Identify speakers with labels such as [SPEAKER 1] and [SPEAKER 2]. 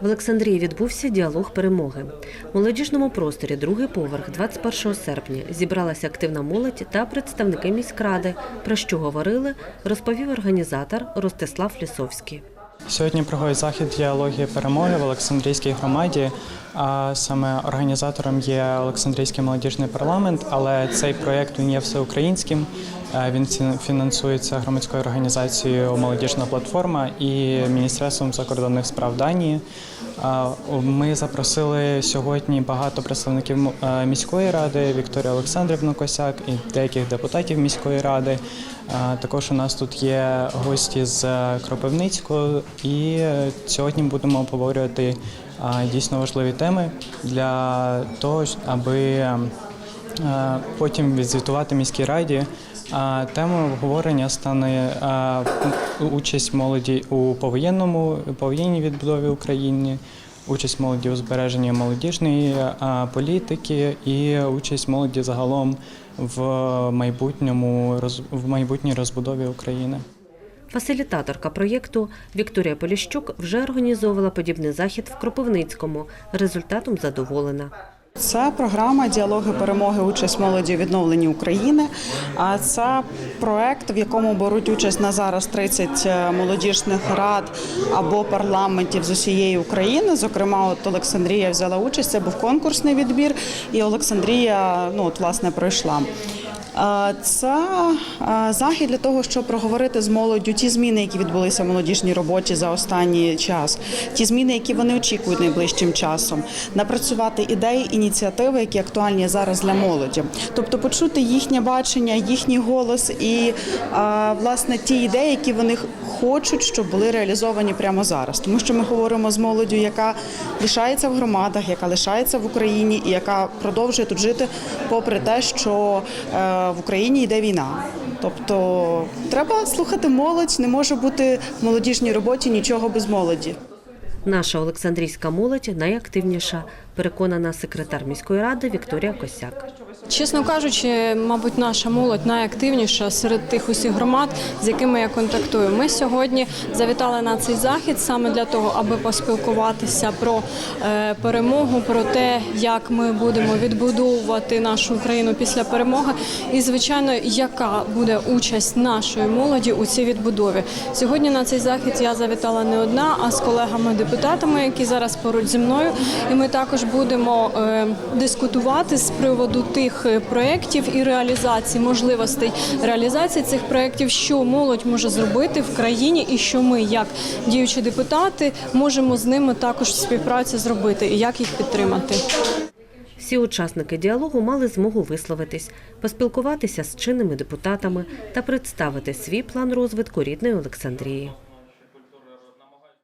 [SPEAKER 1] В Олександрії відбувся діалог перемоги. В молодіжному просторі другий поверх 21 серпня зібралася активна молодь та представники міськради. Про що говорили, розповів організатор Ростислав Лісовський.
[SPEAKER 2] Сьогодні проходить захід діалогії перемоги в Олександрійській громаді. А саме організатором є Олександрійський молодіжний парламент, але цей проєкт він є всеукраїнським. Е, Він фінансується громадською організацією Молодіжна платформа і Міністерством закордонних справ Данії. Ми запросили сьогодні багато представників е, міської ради Вікторію Олександрівну Косяк і деяких депутатів міської ради. Також у нас тут є гості з Кропивницького, і е, сьогодні будемо обговорювати дійсно важливі теми для того, аби е, потім відзвітувати міській раді. Темою обговорення стане участь молоді у повоєнному повоєнній відбудові України, участь молоді у збереженні молодіжної політики і участь молоді загалом в майбутньому в майбутній розбудові України.
[SPEAKER 1] Фасилітаторка проєкту Вікторія Поліщук вже організовувала подібний захід в Кропивницькому. Результатом задоволена.
[SPEAKER 3] Це програма Діалоги перемоги участь молоді у відновленні України. А це проект, в якому беруть участь на зараз 30 молодіжних рад або парламентів з усієї України. Зокрема, от Олександрія взяла участь. Це був конкурсний відбір, і Олександрія ну от власне пройшла. Це захід для того, щоб проговорити з молоддю ті зміни, які відбулися в молодіжній роботі за останній час, ті зміни, які вони очікують найближчим часом, напрацювати ідеї, ініціативи, які актуальні зараз для молоді, тобто почути їхнє бачення, їхній голос і власне ті ідеї, які вони хочуть, щоб були реалізовані прямо зараз. Тому що ми говоримо з молоддю, яка лишається в громадах, яка лишається в Україні і яка продовжує тут жити, попри те, що е, в Україні йде війна. Тобто треба слухати молодь, не може бути в молодіжній роботі нічого без молоді.
[SPEAKER 1] Наша Олександрійська молодь найактивніша, переконана секретар міської ради Вікторія Косяк.
[SPEAKER 4] Чесно кажучи, мабуть, наша молодь найактивніша серед тих усіх громад, з якими я контактую. Ми сьогодні завітали на цей захід саме для того, аби поспілкуватися про е, перемогу, про те, як ми будемо відбудовувати нашу Україну після перемоги, і звичайно, яка буде участь нашої молоді у цій відбудові. Сьогодні на цей захід я завітала не одна, а з колегами-депутатами, які зараз поруч зі мною. І ми також будемо е, дискутувати з приводу тих е, проєктів і реалізації можливостей реалізації цих проєктів, що молодь може зробити в країні, і що ми, як діючі депутати, можемо з ними також в співпраці зробити, і як їх підтримати.
[SPEAKER 1] Всі учасники діалогу мали змогу висловитись, поспілкуватися з чинними депутатами та представити свій план розвитку рідної Олександрії.